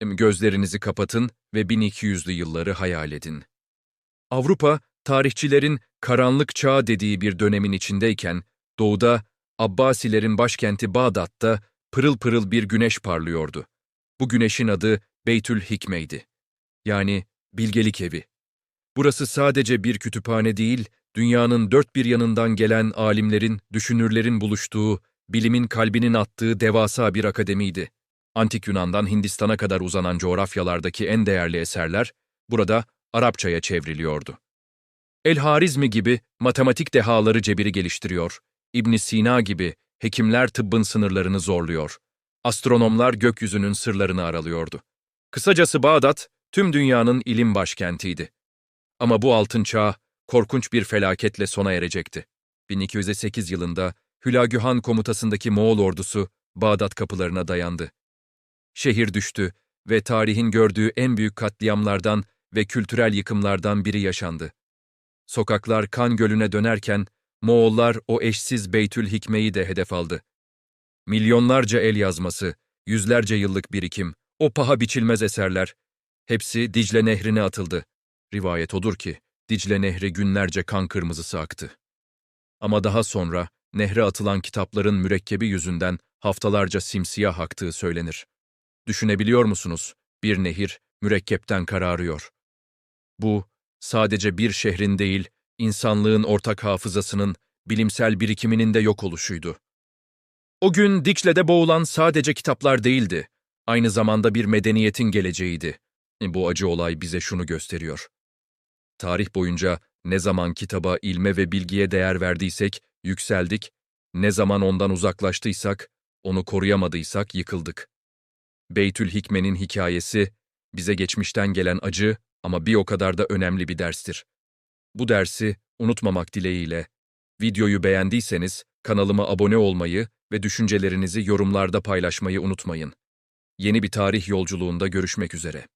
Gözlerinizi kapatın ve 1200'lü yılları hayal edin. Avrupa, tarihçilerin karanlık çağ dediği bir dönemin içindeyken, doğuda Abbasilerin başkenti Bağdat'ta pırıl pırıl bir güneş parlıyordu. Bu güneşin adı Beytül Hikme'ydi. Yani bilgelik evi. Burası sadece bir kütüphane değil, dünyanın dört bir yanından gelen alimlerin, düşünürlerin buluştuğu, bilimin kalbinin attığı devasa bir akademiydi. Antik Yunan'dan Hindistan'a kadar uzanan coğrafyalardaki en değerli eserler burada Arapçaya çevriliyordu. El-Harizmi gibi matematik dehaları cebiri geliştiriyor, ibn Sina gibi hekimler tıbbın sınırlarını zorluyor, astronomlar gökyüzünün sırlarını aralıyordu. Kısacası Bağdat, tüm dünyanın ilim başkentiydi. Ama bu altın çağ, korkunç bir felaketle sona erecekti. 1208 yılında Hülagü Han komutasındaki Moğol ordusu Bağdat kapılarına dayandı. Şehir düştü ve tarihin gördüğü en büyük katliamlardan ve kültürel yıkımlardan biri yaşandı. Sokaklar kan gölüne dönerken Moğollar o eşsiz Beytül Hikme'yi de hedef aldı. Milyonlarca el yazması, yüzlerce yıllık birikim, o paha biçilmez eserler, hepsi Dicle Nehri'ne atıldı. Rivayet odur ki, Dicle Nehri günlerce kan kırmızısı aktı. Ama daha sonra, nehre atılan kitapların mürekkebi yüzünden haftalarca simsiyah aktığı söylenir. Düşünebiliyor musunuz? Bir nehir mürekkepten kararıyor. Bu, sadece bir şehrin değil, insanlığın ortak hafızasının, bilimsel birikiminin de yok oluşuydu. O gün Dicle'de boğulan sadece kitaplar değildi, aynı zamanda bir medeniyetin geleceğiydi. Bu acı olay bize şunu gösteriyor. Tarih boyunca ne zaman kitaba, ilme ve bilgiye değer verdiysek, yükseldik, ne zaman ondan uzaklaştıysak, onu koruyamadıysak yıkıldık. Beytül Hikme'nin hikayesi, bize geçmişten gelen acı ama bir o kadar da önemli bir derstir. Bu dersi unutmamak dileğiyle, videoyu beğendiyseniz kanalıma abone olmayı ve düşüncelerinizi yorumlarda paylaşmayı unutmayın. Yeni bir tarih yolculuğunda görüşmek üzere.